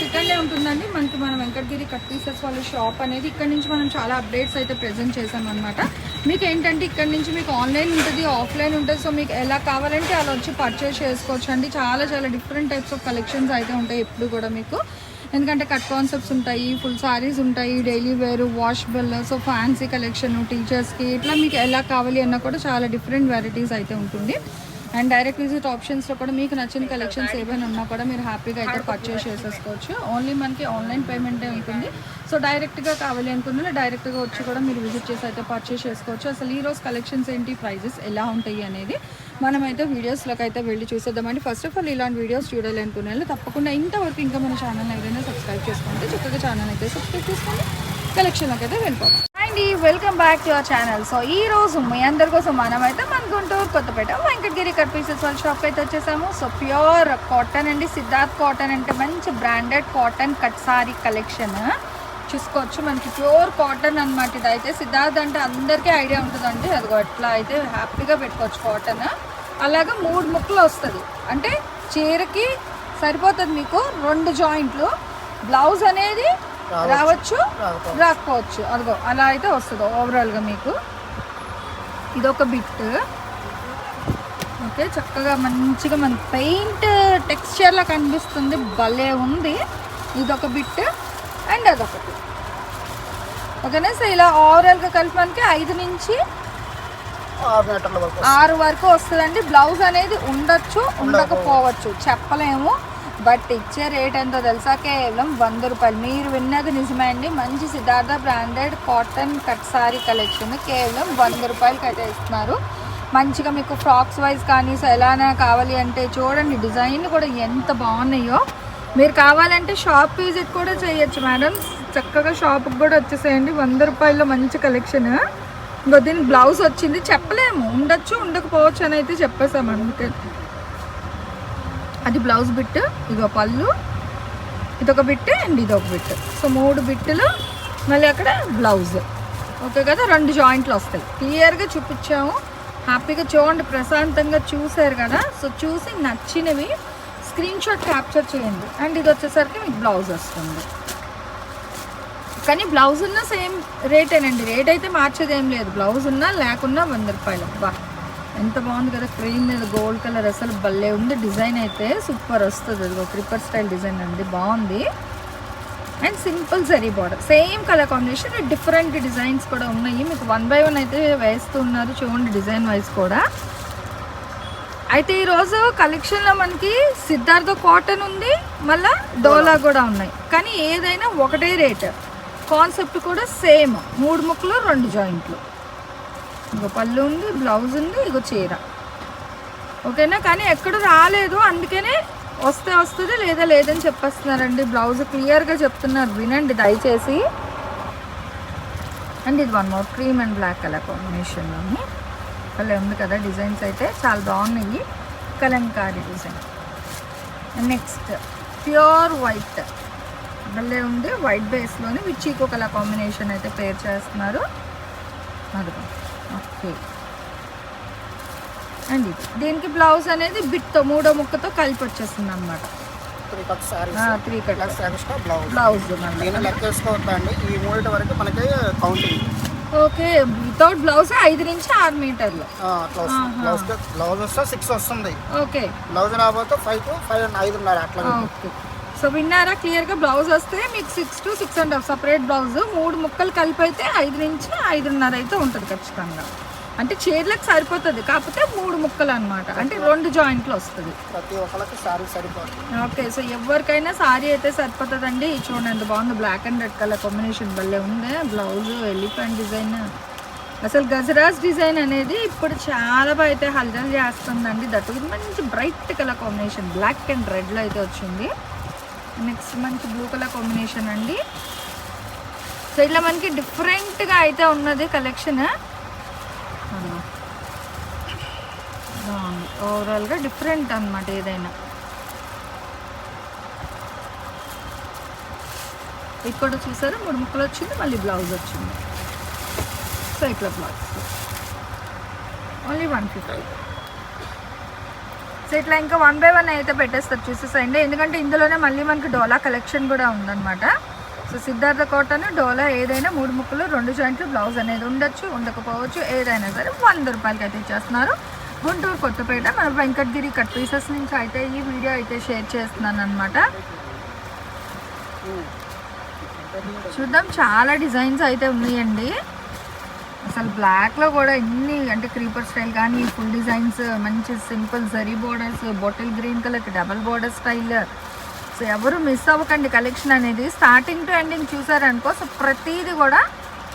second day ఉంటుందండి. మనకి మన వెంకటగిరి కట్ పీసెస్ వాళ్ళ షాప్ అనేది ఇక్కడ నుంచి మనం చాలా అప్డేట్స్ అయితే ప్రెజెంట్ చేసామన్నమాట మీకు ఏంటంటే ఇక్కడ నుంచి మీకు ఆన్లైన్ ఉంటుంది ఆఫ్లైన్ ఉంటుంది. సో మీకు ఎలా కావాలంటే అలా వచ్చి పర్చేస్ చేసుకోవచ్చు అండి చాలా చాలా డిఫరెంట్ టైప్స్ ఆఫ్ కలెక్షన్స్ అయితే ఉంటాయి ఎప్పుడు కూడా మీకు. ఎందుకంటే కట్ కాన్సెప్ట్స్ ఉంటాయి ఫుల్ సారీస్ ఉంటాయి daily wear washable so fancy collection టీచర్స్కి ఇట్లా మీకు ఎలా కావాలి అన్నా కూడా చాలా డిఫరెంట్ వెరైటీస్ అయితే ఉంటుంది. అండ్ డైరెక్ట్ విజిట్ ఆప్షన్స్లో కూడా మీకు నచ్చిన కలెక్షన్స్ ఏమైనా ఉన్నా కూడా మీరు హ్యాపీగా అయితే పర్చేస్ చేసేసుకోవచ్చు. ఓన్లీ మనకి ఆన్లైన్ పేమెంటే ఉంటుంది. సో డైరెక్ట్గా కావాలి అనుకున్న డైరెక్ట్గా వచ్చి కూడా మీరు విజిట్ చేసి అయితే పర్చేస్ చేసుకోవచ్చు. అసలు ఈ రోజు కలెక్షన్స్ ఏంటి? ప్రైజెస్ ఎలా ఉంటాయి అనేది మనమైతే వీడియోస్లోకి అయితే వెళ్ళి చూసేద్దామండి. ఫస్ట్ ఆఫ్ ఆల్ ఇలాంటి వీడియోస్ చూడాలి అనుకునే తప్పకుండా ఇంతవరకు ఇంకా మన ఛానల్ ఏదైనా సబ్స్క్రైబ్ చేసుకుంటే చక్కగా ఛానల్ అయితే సబ్స్క్రైబ్ చేసుకోండి కలెక్షన్లోకి అయితే వెళ్ళిపోతాం అండి welcome back to our channel so ఈ రోజు మీ అందరి కోసం మనమైతే మన గుంటూరు కొత్తపేట వెంకటగిరి కట్ పీసెస్ వాళ్ళ షాప్ అయితే వచ్చేసాము. సో ప్యూర్ కాటన్ అండి సిద్ధార్థ్ కాటన్ అంటే మంచి branded cotton cut sari collection చూసుకోవచ్చు మనకి ప్యూర్ కాటన్ అనమాట ఇది. అయితే సిద్ధార్థ్ అంటే అందరికీ ఐడియా ఉంటుందండి. అది అట్లా అయితే హ్యాపీగా పెట్టుకోవచ్చు కాటన్ అలాగా మూడు ముక్కలు వస్తుంది. అంటే చీరకి సరిపోతుంది మీకు రెండు జాయింట్లు బ్లౌజ్ అనేది రావచ్చు. రాకపోవచ్చు. అదిగో అలా అయితే వస్తుంది ఓవరాల్గా మీకు. ఇదొక బిట్ ఓకే చక్కగా మంచిగా మన పెయింట్ టెక్స్చర్లా కనిపిస్తుంది. భలే ఉంది. ఇదొక బిట్ అండ్ అదొకటి. ఓకేనా? సో ఇలా ఓవరాల్గా కలిపి మనకి ఐదు నుంచి ఆరు వరకు వస్తుందండి. బ్లౌజ్ అనేది ఉండొచ్చు ఉండకపోవచ్చు. చెప్పలేము. బట్ ఇచ్చే రేట్ ఎంతో తెలుసా? కేవలం వంద రూపాయలు. మీరు విన్నది నిజమే అండి. మంచి Siddhartha branded cotton cut sari collection కేవలం వంద రూపాయలకి అయితే ఇస్తున్నారు మంచిగా మీకు ఫ్రాక్స్ వైజ్ కానీ సో ఎలానా కావాలి అంటే చూడండి డిజైన్ కూడా ఎంత బాగున్నాయో. మీరు కావాలంటే షాప్ విజిట్ కూడా చేయొచ్చు మేడం. చక్కగా షాప్కి కూడా వచ్చేసేయండి. వంద రూపాయల్లో మంచి కలెక్షన్. ఇంకో దీని బ్లౌజ్ వచ్చింది. చెప్పలేము. ఉండొచ్చు ఉండకపోవచ్చు అని అయితే చెప్పేసాము అందుకే. అది బ్లౌజ్ బిట్ ఇదో పళ్ళు ఇదొక బిట్ అండ్ ఇదొక బిట్. సో మూడు బిట్టులు మళ్ళీ అక్కడ బ్లౌజ్. ఓకే కదా రెండు జాయింట్లు వస్తాయి. క్లియర్గా చూపించాము. హ్యాపీగా చూడండి ప్రశాంతంగా చూసారు కదా. సో చూసి నచ్చినవి స్క్రీన్ షాట్ క్యాప్చర్ చేయండి. అండ్ ఇది వచ్చేసరికి మీకు బ్లౌజ్ వస్తుంది. కానీ బ్లౌజ్ ఉన్న సేమ్ రేటేనండి. రేట్ అయితే మార్చేది ఏం లేదు. బ్లౌజ్ ఉన్నా లేకున్నా వంద రూపాయలు. బా. ఎంత బాగుంది కదా క్రీమ్ మీద గోల్డ్ కలర్ అసలు భలే ఉంది. డిజైన్ అయితే సూపర్ వస్తుంది. అది ఒక స్టైల్ డిజైన్ అండి. బాగుంది. And simple zari border same colour combination different designs కూడా ఉన్నాయి. మీకు వన్ బై వన్ అయితే వేస్తున్నారు చూడండి డిజైన్ వైజ్ కూడా. అయితే ఈరోజు కలెక్షన్లో మనకి సిద్ధార్థ కాటన్ ఉంది. మళ్ళా డోలా కూడా ఉన్నాయి. కానీ ఏదైనా ఒకటే రేట్ కాన్సెప్ట్ కూడా సేమ్ మూడు ముక్కలు రెండు జాయింట్లు ఇంకో పళ్ళు ఉంది బ్లౌజ్ ఉంది ఇగో చీర. ఓకేనా? కానీ ఎక్కడ రాలేదు. అందుకనే వస్తే వస్తుంది లేదా లేదని చెప్పేస్తున్నారండి. బ్లౌజ్ క్లియర్గా చెప్తున్నారు. వినండి దయచేసి. అండ్ ఇది one more cream and black colour కాంబినేషన్లోని భలే ఉంది కదా డిజైన్స్ అయితే. చాలా బాగున్నాయి. Kalamkari design. Next pure white భలే ఉంది. వైట్ బేస్లోని విచ్ ఈకో కలర్ కాంబినేషన్ అయితే పేర్ చేస్తున్నారు. అదిగో. అండ్ ఇది. దీనికి బ్లౌజ్ అనేది బిట్తో మూడో ముక్కతో కలిపి వచ్చేస్తుంది అనమాట త్రీ కట్ బ్లౌజ్ బ్లౌజ్ మళ్ళీ నేను లెక్క వేసుకోవద్దండి. ఈ మూడింటి వరకు మనకి కౌంటింగ్ ఓకే వితౌట్ బ్లౌజ్ ఐదు నుంచి ఆరు మీటర్లు. బ్లౌజ్ బ్లౌజ్ బ్లౌజ్ వస్తే సిక్స్ వస్తుంది. ఓకే. బ్లౌజ్ రాకపోతే ఫైవ్ టు ఫైవ్ అండ్ ఐదున్నర అట్లా. ఓకే. సో విన్నారా? క్లియర్గా బ్లౌజ్ వస్తే మీకు six to six and half separate blouse మూడు ముక్కలు కలిపి అయితే ఐదు నుంచి ఐదున్నర అయితే ఉంటుంది ఖచ్చితంగా. అంటే చీరలకు సరిపోతుంది. కాకపోతే మూడు ముక్కలు అనమాట అంటే రెండు జాయింట్లు వస్తుంది. ప్రతి ఒక్కరికి సారీ సరిపోతుంది. ఓకే సో ఎవరికైనా సారీ అయితే సరిపోతుందండి. చూడండి ఎంత బాగుంది. Black and red colour combination భలే ఉంది. బ్లౌజ్ ఎలిఫెంట్ డిజైన్ అసలు గజరాజ్ డిజైన్ అనేది ఇప్పుడు చాలా బాగా అయితే హల్చల్ చేస్తుందండి. ఇది మంచి bright colour combination black and రెడ్లో అయితే వచ్చింది. నెక్స్ట్ మనకి బ్లూ కలర్ కాంబినేషన్ అండి. సో ఇట్లా మనకి డిఫరెంట్గా అయితే ఉన్నది కలెక్షన్ బాగుంది ఓవరాల్గా డిఫరెంట్ అనమాట ఏదైనా. ఇక్కడ చూసారా మూడు ముక్కలు వచ్చింది మళ్ళీ బ్లౌజ్ వచ్చింది. సో ఇట్లా blouse. Only one fifty so ఇట్లా ఇంకా వన్ బై వన్ అయితే పెట్టేస్తారు చూసేసండి ఎందుకంటే ఇందులోనే మళ్ళీ మనకి డోలా కలెక్షన్ కూడా ఉందన్నమాట. సో సిద్ధార్థ కాటన్ డోలా ఏదైనా మూడు ముక్కలు రెండు జాయింట్లు బ్లౌజ్ అనేది ఉండొచ్చు ఉండకపోవచ్చు ఏదైనా సరే వంద రూపాయలకి అయితే ఇచ్చేస్తున్నారు. గుంటూరు కొత్తపేట. మన వెంకటగిరి కట్ పీసెస్ నుంచి అయితే ఈ వీడియో అయితే షేర్ చేస్తున్నాను అనమాట చూద్దాం చాలా డిజైన్స్ అయితే ఉన్నాయండి. అసలు బ్లాక్లో కూడా ఎన్ని అంటే క్రీపర్ స్టైల్ కానీ ఫుల్ డిజైన్స్ మంచి simple zari borders bottle green కలర్కి డబల్ బోర్డర్ స్టైల్ సో ఎవరు మిస్ అవ్వకండి కలెక్షన్ అనేది. స్టార్టింగ్ టు ఎండింగ్ చూసారనుకో సో ప్రతిదీ కూడా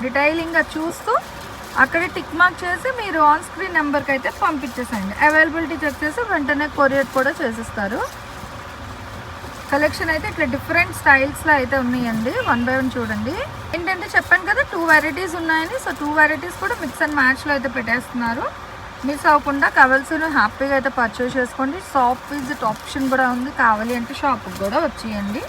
డీటెయిలింగ్గా చూస్తూ అక్కడ టిక్ మార్క్ చేసి మీరు ఆన్ స్క్రీన్ నెంబర్కి అయితే పంపించేసేయండి. అవైలబిలిటీ చెక్ చేసి వెంటనే కొరియర్ కూడా చేసిస్తారు. కలెక్షన్ అయితే ఇట్లా డిఫరెంట్ స్టైల్స్లో అయితే ఉన్నాయండి. వన్ బై వన్ చూడండి. ఏంటంటే చెప్పాను కదా టూ వెరైటీస్ ఉన్నాయని. సో టూ వెరైటీస్ కూడా మిక్స్ అండ్ మ్యాచ్లో అయితే పెట్టేస్తున్నారు. మిస్ అవ్వకుండా కావాల్సిన హ్యాపీగా అయితే పర్చేస్ చేసుకోండి. షాప్ విజిట్ ఆప్షన్ కూడా ఉంది. కావాలి అంటే షాప్కి కూడా వచ్చేయండి.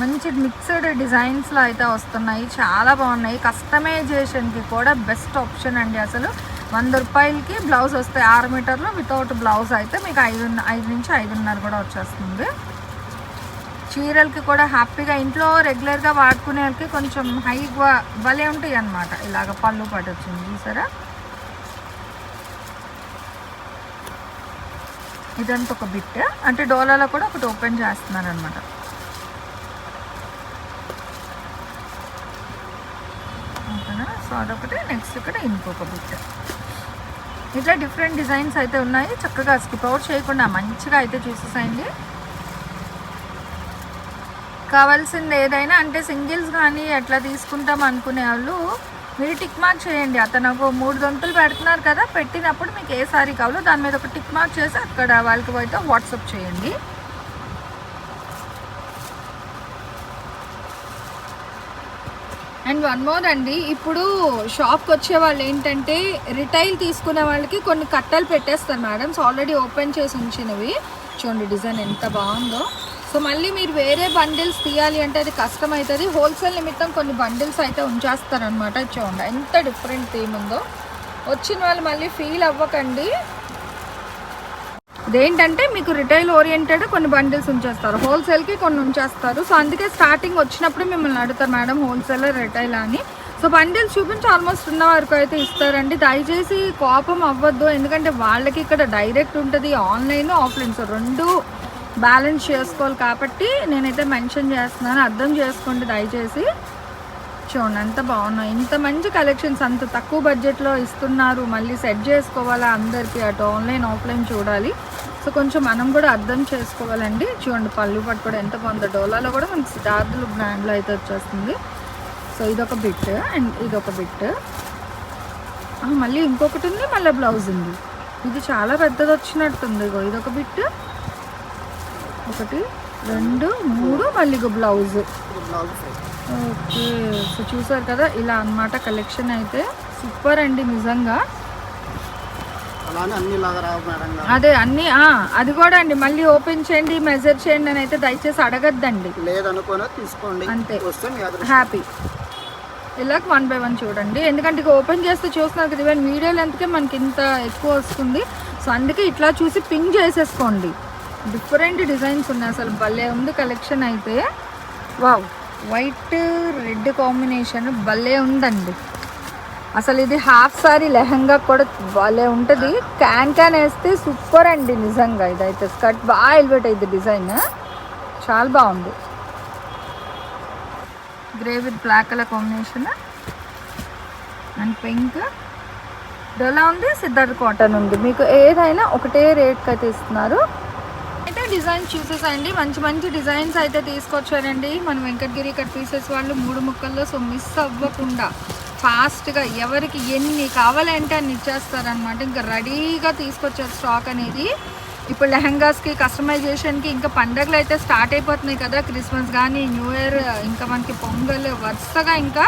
మంచి మిక్స్డ్ డిజైన్స్లో అయితే వస్తున్నాయి. చాలా బాగున్నాయి. కస్టమైజేషన్కి కూడా బెస్ట్ ఆప్షన్ అండి అసలు. వంద రూపాయలకి బ్లౌజ్ వస్తాయి ఆరు మీటర్లు వితౌట్ బ్లౌజ్ అయితే మీకు ఐదు ఐదు నుంచి ఐదున్నర కూడా వచ్చేస్తుంది. చీరలకి కూడా హ్యాపీగా ఇంట్లో రెగ్యులర్గా వాడుకునే వాళ్ళకి కొంచెం హై భలే ఉంటాయి అన్నమాట. ఇలాగ పళ్ళు పట్టు వచ్చింది చూసారా? ఇదంతా ఒక బిట్ అంటే డోలాలో కూడా ఒకటి ఓపెన్ చేస్తున్నారు అనమాట ఓకేనా సో అదొకటి. నెక్స్ట్ ఇక్కడ ఇంకొక బిట్ ఇట్లా డిఫరెంట్ డిజైన్స్ అయితే ఉన్నాయి. చక్కగా స్కిప్ అవుట్ చేయకుండా మంచిగా అయితే చూసేసాయండి. కావాల్సింది ఏదైనా అంటే సింగిల్స్ కానీ ఎట్లా తీసుకుంటాం అనుకునే వాళ్ళు మీరు టిక్ మార్క్ చేయండి. అతను ఒక మూడు దొంతులు పెడుతున్నారు కదా పెట్టినప్పుడు మీకు ఏ సారీ కావాలో దాని మీద ఒక టిక్ మార్క్ చేసి అక్కడ వాళ్ళకి పోయితే వాట్సాప్ చేయండి. అండ్ వన్ మోర్ అండి. ఇప్పుడు షాప్కి వచ్చే వాళ్ళు ఏంటంటే రిటైల్ తీసుకునే వాళ్ళకి కొన్ని కట్టలు పెట్టేస్తారు మేడమ్స్ ఆల్రెడీ ఓపెన్ చేసి ఉంచినవి. చూడండి డిజైన్ ఎంత బాగుందో. సో మళ్ళీ మీరు వేరే బండిల్స్ తీయాలి అంటే అది కష్టం అవుతుంది. హోల్సేల్ నిమిత్తం కొన్ని బండిల్స్ అయితే ఉంచేస్తారనమాట చూడండి. ఎంత డిఫరెంట్ థీమ్ ఉందో. వచ్చిన వాళ్ళు మళ్ళీ ఫీల్ అవ్వకండి. ఇదేంటంటే మీకు రిటైల్ ఓరియంటెడ్ కొన్ని బండిల్స్ ఉంచేస్తారు. హోల్సేల్కి కొన్ని ఉంచేస్తారు. సో అందుకే స్టార్టింగ్ వచ్చినప్పుడు మిమ్మల్ని అడుగుతారు మేడం హోల్సేల్ రిటైల్ అని. సో బండిల్స్ చూపించి ఆల్మోస్ట్ ఉన్న వరకు అయితే ఇస్తారండి. దయచేసి కోపం అవ్వద్దు. ఎందుకంటే వాళ్ళకి ఇక్కడ డైరెక్ట్ ఉంటుంది ఆన్లైన్ ఆఫ్లైన్ సో రెండు బ్యాలెన్స్ చేసుకోవాలి కాబట్టి నేనైతే మెన్షన్ చేస్తున్నాను. అర్థం చేసుకోండి దయచేసి. చూడండి ఎంత బాగున్నాయి. ఇంత మంచి కలెక్షన్స్ అంత తక్కువ బడ్జెట్లో ఇస్తున్నారు. మళ్ళీ సెట్ చేసుకోవాలా అందరికీ అటు ఆన్లైన్ ఆఫ్లైన్ చూడాలి. సో కొంచెం మనం కూడా అర్థం చేసుకోవాలండి. చూడండి పళ్ళు పట్టు కూడా ఎంత బాగుందో. డోలాలో కూడా మనకి సిద్ధార్థులు బ్రాండ్లో అయితే వచ్చేస్తుంది. సో ఇదొక బిట్ అండ్ ఇదొక బిట్ మళ్ళీ ఇంకొకటి ఉంది మళ్ళీ బ్లౌజ్ ఉంది. ఇది చాలా పెద్దది వచ్చినట్టుంది. ఇగో ఇదొక బిట్ ఒకటి రెండు మూడు మళ్ళీ ఇగో బ్లౌజ్ ఓకే సో చూసారు కదా ఇలా అన్నమాట కలెక్షన్ అయితే. సూపర్ అండి నిజంగా అలానే అన్ని లాగా రావు మేడం గారు అదే అన్ని అది కూడా అండి. మళ్ళీ ఓపెన్ చేయండి మెజర్ చేయండి అని అయితే దయచేసి అడగద్దండి. లేదనుకోని తీసుకోండి. అంతే. హ్యాపీ. ఇలా వన్ బై వన్ చూడండి. ఎందుకంటే ఇక ఓపెన్ చేస్తే చూస్తున్నారు కదా ఈవెన్ వీడియో లెంత్కే మనకి ఇంత ఎక్కువ వస్తుంది. సో అందుకే ఇట్లా చూసి పింక్ చేసేసుకోండి. డిఫరెంట్ డిజైన్స్ ఉన్నాయి అసలు. భలే ఉంది కలెక్షన్ అయితే. వావ్. వైట్ రెడ్ కాంబినేషన్ భలే ఉందండి. అసలు ఇది హాఫ్ సారీ లెహంగా కూడా భలే ఉంటుంది. క్యాన్ క్యాన్ వేస్తే సూపర్ అండి నిజంగా ఇదైతే. స్కర్ట్ బాగా ఎలివేట్ అయింది డిజైన్. చాలా బాగుంది. Grey with black colour combination and pink డోలా ఉంది సిద్ధార్థ కాటన్ ఉంది. మీకు ఏదైనా ఒకటే రేట్కి అయితే ఇస్తున్నారు. అయితే డిజైన్ చూసేసండి. మంచి మంచి డిజైన్స్ అయితే తీసుకొచ్చారండి. మన వెంకటగిరి కట్ పీసెస్ వాళ్ళు మూడు ముక్కల్లో సో మిస్ అవ్వకుండా. ఫాస్ట్గా ఎవరికి ఎన్ని కావాలంటే అన్ని ఇచ్చేస్తారనమాట ఇంకా రెడీగా తీసుకొచ్చారు స్టాక్ అనేది. ఇప్పుడు లెహంగాస్కి కస్టమైజేషన్కి ఇంకా పండగలు అయితే స్టార్ట్ అయిపోతున్నాయి కదా క్రిస్మస్ కానీ న్యూ ఇయర్ ఇంకా మనకి పొంగల్ వరుసగా ఇంకా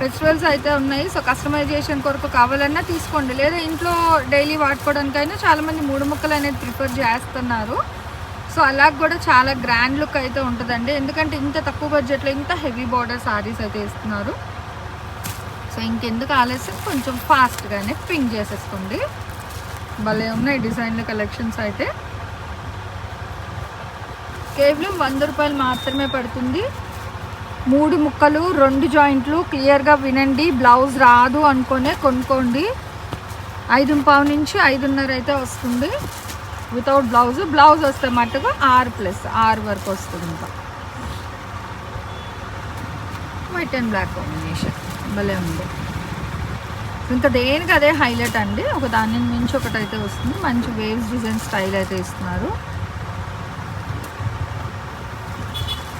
ఫెస్టివల్స్ అయితే ఉన్నాయి. సో కస్టమైజేషన్ కొరకు కావాలన్నా తీసుకోండి. లేదా ఇంట్లో డైలీ వాడుకోవడానికైనా చాలామంది మూడు ముక్కలు అనేది ప్రిఫర్ చేస్తున్నారు. సో అలా కూడా చాలా గ్రాండ్ లుక్ అయితే ఉంటుందండి. ఎందుకంటే ఇంత తక్కువ బడ్జెట్లో ఇంత హెవీ బార్డర్ సారీస్ అయితే ఇస్తున్నారు సో ఇంకెందుకు ఆలస్యం? కొంచెం ఫాస్ట్గానే పింక్ చేసేసుకోండి. భలే ఉన్నాయి డిజైన్ల కలెక్షన్స్ అయితే. కేవలం వంద రూపాయలు మాత్రమే పడుతుంది. మూడు ముక్కలు రెండు జాయింట్లు క్లియర్గా వినండి. బ్లౌజ్ రాదు అనుకునే కొనుక్కోండి. ఐదు పావు నుంచి ఐదున్నర అయితే వస్తుంది. వితౌట్ బ్లౌజ్ బ్లౌజ్ వస్తే మట్టుకు ఆరు ప్లస్ ఆరు వరకు వస్తుంది ఇంకా. White and black combination. భలే ఉంది. ఇంకా దేనికి అదే హైలైట్ అండి. ఒక దాని మించి ఒకటి అయితే వస్తుంది. మంచి వేవ్స్ డిజైన్ స్టైల్ అయితే ఇస్తున్నారు.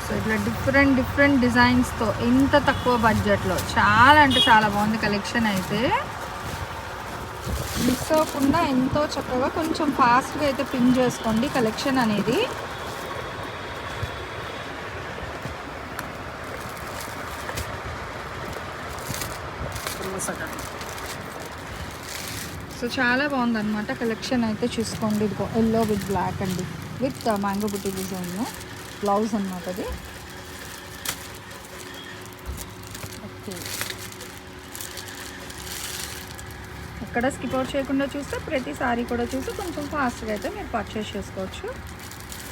సో ఇట్లా డిఫరెంట్ డిఫరెంట్ డిజైన్స్తో ఇంత తక్కువ బడ్జెట్లో చాలా అంటే చాలా బాగుంది కలెక్షన్ అయితే. మిస్ అవ్వకుండా ఎంతో చక్కగా కొంచెం ఫాస్ట్గా అయితే పిన్ చేసుకోండి కలెక్షన్ అనేది సెకండ్ సో చాలా బాగుందన్నమాట కలెక్షన్ అయితే చూసుకోండి. ఇదిగో ఎల్లో విత్ బ్లాక్ అండి. విత్ మ్యాంగో బుట్టి డిజైన్ బ్లౌజ్ అనమాట అది. ఓకే ఎక్కడ స్కిప్ అవుట్ చేయకుండా చూస్తే ప్రతి సారీ కూడా చూసి కొంచెం ఫాస్ట్గా అయితే మీరు పర్చేస్ చేసుకోవచ్చు.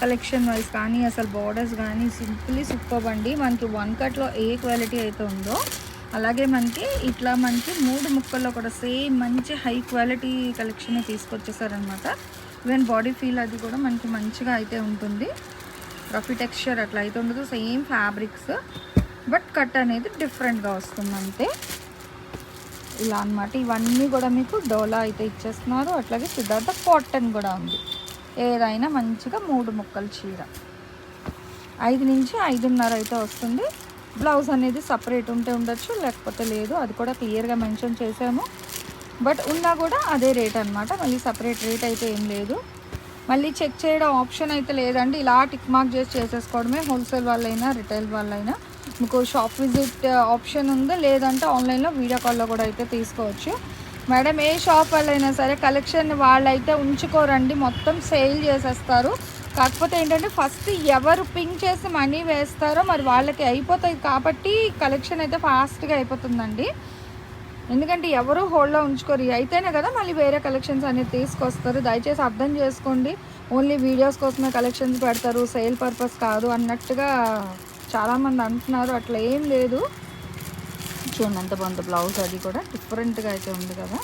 కలెక్షన్ వైజ్ కానీ అసలు బార్డర్స్ కానీ సింపుల్లీ సూపర్ అండి. మనకి వన్ కట్లో ఏ క్వాలిటీ అయితే ఉందో అలాగే మనకి ఇట్లా మనకి మూడు ముక్కల్లో కూడా సేమ్ మంచి హై క్వాలిటీ కలెక్షన్ తీసుకొచ్చేసారనమాట ఈవెన్ బాడీ ఫీల్ అది కూడా మనకి మంచిగా అయితే ఉంటుంది. రఫీ టెక్స్చర్ అట్లా అయితే ఉండదు. సేమ్ ఫ్యాబ్రిక్స్ బట్ కట్ అనేది డిఫరెంట్గా వస్తుంది అంతే ఇలా అన్నమాట. ఇవన్నీ కూడా మీకు డోలా అయితే ఇచ్చేస్తున్నారు. అట్లాగే సిద్ధార్థ కాటన్ కూడా ఉంది. ఏదైనా మంచిగా మూడు ముక్కలు చీర. ఐదు నుంచి ఐదున్నర అయితే వస్తుంది. బ్లౌజ్ అనేది సపరేట్ ఉంటే ఉండొచ్చు లేకపోతే లేదు. అది కూడా క్లియర్గా మెన్షన్ చేసాము బట్ ఉన్నా కూడా అదే రేట్ అనమాట మళ్ళీ సపరేట్ రేట్ అయితే ఏం లేదు. మళ్ళీ చెక్ చేయడం ఆప్షన్ అయితే లేదండి. ఇలా టిక్ మార్క్ చేసి చేసేసుకోవడమే. హోల్సేల్ వాళ్ళైనా రిటైల్ వాళ్ళైనా. మీకు షాప్ విజిట్ ఆప్షన్ ఉందా లేదంటే ఆన్లైన్లో వీడియో కాల్లో కూడా అయితే తీసుకోవచ్చు. మేడం ఏ షాప్ వాళ్ళైనా సరే కలెక్షన్ వాళ్ళైతే ఉంచుకోరండి. మొత్తం సేల్ చేసేస్తారు. కాకపోతే ఏంటంటే ఫస్ట్ ఎవరు పింక్ చేసి మనీ వేస్తారో మరి వాళ్ళకి అయిపోతాయి కాబట్టి కలెక్షన్ అయితే ఫాస్ట్గా అయిపోతుందండి. ఎందుకంటే ఎవరు హోల్డ్లో ఉంచుకోరు. అయితేనే కదా మళ్ళీ వేరే కలెక్షన్స్ అనేది తీసుకొస్తారు. దయచేసి అర్థం చేసుకోండి. ఓన్లీ వీడియోస్ కోసమే కలెక్షన్స్ పెడతారు. సేల్ పర్పస్ కాదు అన్నట్టుగా చాలామంది అంటున్నారు. అట్లా ఏం లేదు. చూడండి ఎంత బాగుంది బ్లౌజ్ అది కూడా. డిఫరెంట్గా అయితే ఉంది కదా.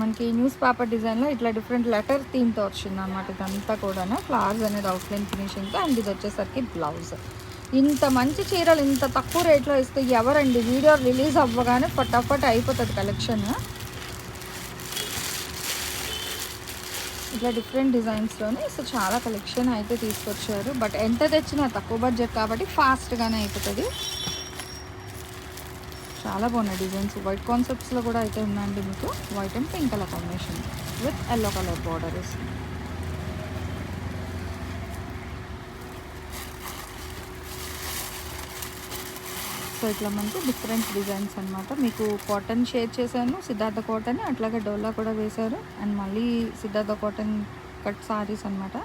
మనకి న్యూస్ పేపర్ డిజైన్లో ఇట్లా డిఫరెంట్ లెటర్ థీమ్తో వచ్చింది అనమాట ఇదంతా కూడా ఫ్లవర్స్ అనేది అవుట్లైన్ ఫినిషింగ్తో అండ్ ఇది వచ్చేసరికి బ్లౌజ్. ఇంత మంచి చీరలు ఇంత తక్కువ రేట్లో ఇస్తే ఎవరండి? వీడియో రిలీజ్ అవ్వగానే ఫటాఫట్ అయిపోతుంది కలెక్షన్. ఇట్లా డిఫరెంట్ డిజైన్స్లోనే సో చాలా కలెక్షన్ అయితే తీసుకొచ్చారు. బట్ ఎంత తెచ్చినా తక్కువ బడ్జెట్ కాబట్టి ఫాస్ట్గానే అయిపోతుంది. చాలా బాగున్నాయి డిజైన్స్. వైట్ కాన్సెప్ట్స్లో కూడా అయితే ఉందండి మీకు. White and pink colour combination with yellow colour border so ఇట్లా మనకు డిఫరెంట్ డిజైన్స్ అన్నమాట. మీకు కాటన్ షేర్ చేశాను సిద్ధార్థ కాటన్ అట్లాగే డోలా కూడా వేశారు. అండ్ మళ్ళీ సిద్ధార్థ కాటన్ కట్ సారీస్ అనమాట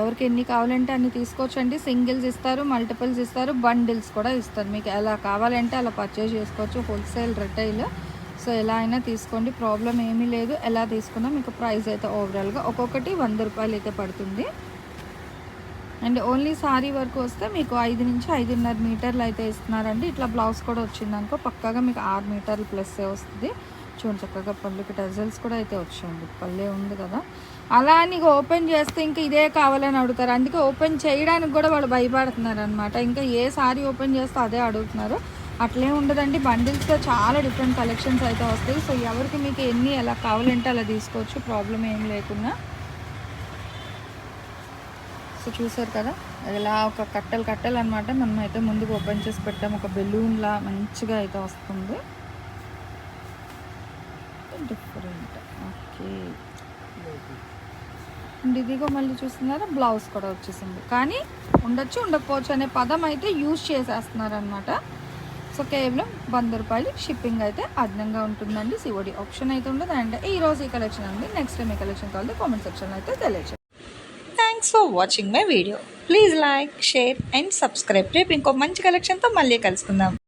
ఎవరికి ఎన్ని కావాలంటే అన్ని తీసుకోవచ్చండి. సింగిల్స్ ఇస్తారు మల్టిపుల్స్ ఇస్తారు బండిల్స్ కూడా ఇస్తారు. మీకు ఎలా కావాలంటే అలా పర్చేజ్ చేసుకోవచ్చు. హోల్సేల్ రిటైల్ సో ఎలా అయినా తీసుకోండి. ప్రాబ్లం ఏమీ లేదు. ఎలా తీసుకున్నా మీకు ప్రైస్ అయితే ఓవరాల్గా ఒక్కొక్కటి వంద రూపాయలు అయితే పడుతుంది. అండ్ ఓన్లీ సారీ వరకు వస్తే మీకు ఐదు నుంచి ఐదున్నర మీటర్లు అయితే ఇస్తున్నారండి. ఇట్లా బ్లౌజ్ కూడా వచ్చిందనుకో పక్కాగా మీకు ఆరు మీటర్లు ప్లస్ వస్తుంది. చూడండి చక్కగా పళ్ళుకి టజల్స్ కూడా అయితే వచ్చాయండి. పల్లె ఉంది కదా. అలా అని ఓపెన్ చేస్తే ఇంకా ఇదే కావాలని అడుగుతారు. అందుకే ఓపెన్ చేయడానికి కూడా వాళ్ళు భయపడుతున్నారు అనమాట ఇంకా ఏ సారీ ఓపెన్ చేస్తే అదే అడుగుతున్నారు. అట్లే ఉండదండి. బండిల్స్లో చాలా డిఫరెంట్ కలెక్షన్స్ అయితే వస్తాయి. సో ఎవరికి మీకు ఎన్ని ఎలా కావాలంటే అలా తీసుకోవచ్చు. ప్రాబ్లం ఏం లేకుండా. సో చూసారు కదా. ఇలా ఒక కట్టలు కట్టలు అనమాట మనం అయితే ముందుకు ఓపెన్ చేసి పెట్టాము. ఒక బెలూన్లా మంచిగా అయితే వస్తుంది. డిఫరెంట్. ఓకే. అండ్ ఇదిగో మళ్ళీ చూస్తున్నారా బ్లౌజ్ కూడా వచ్చేసింది. కానీ ఉండొచ్చు ఉండకపోవచ్చు అనే పదం అయితే యూజ్ చేసేస్తున్నారు అనమాట సో కేవలం వంద రూపాయలు షిప్పింగ్ అయితే అదనంగా ఉంటుందండి. సివోడి ఆప్షన్ అయితే ఉండదు. అండ్ ఈ రోజు ఈ కలెక్షన్ ఉంది నెక్స్ట్ టైం ఈ కలెక్షన్ కావాలి కామెంట్ సెక్షన్ అయితే తెలియజేయండి. Thanks for watching my video please like share and subscribe రేపు ఇంకో మంచి కలెక్షన్తో మళ్ళీ కలుసుకుందాం.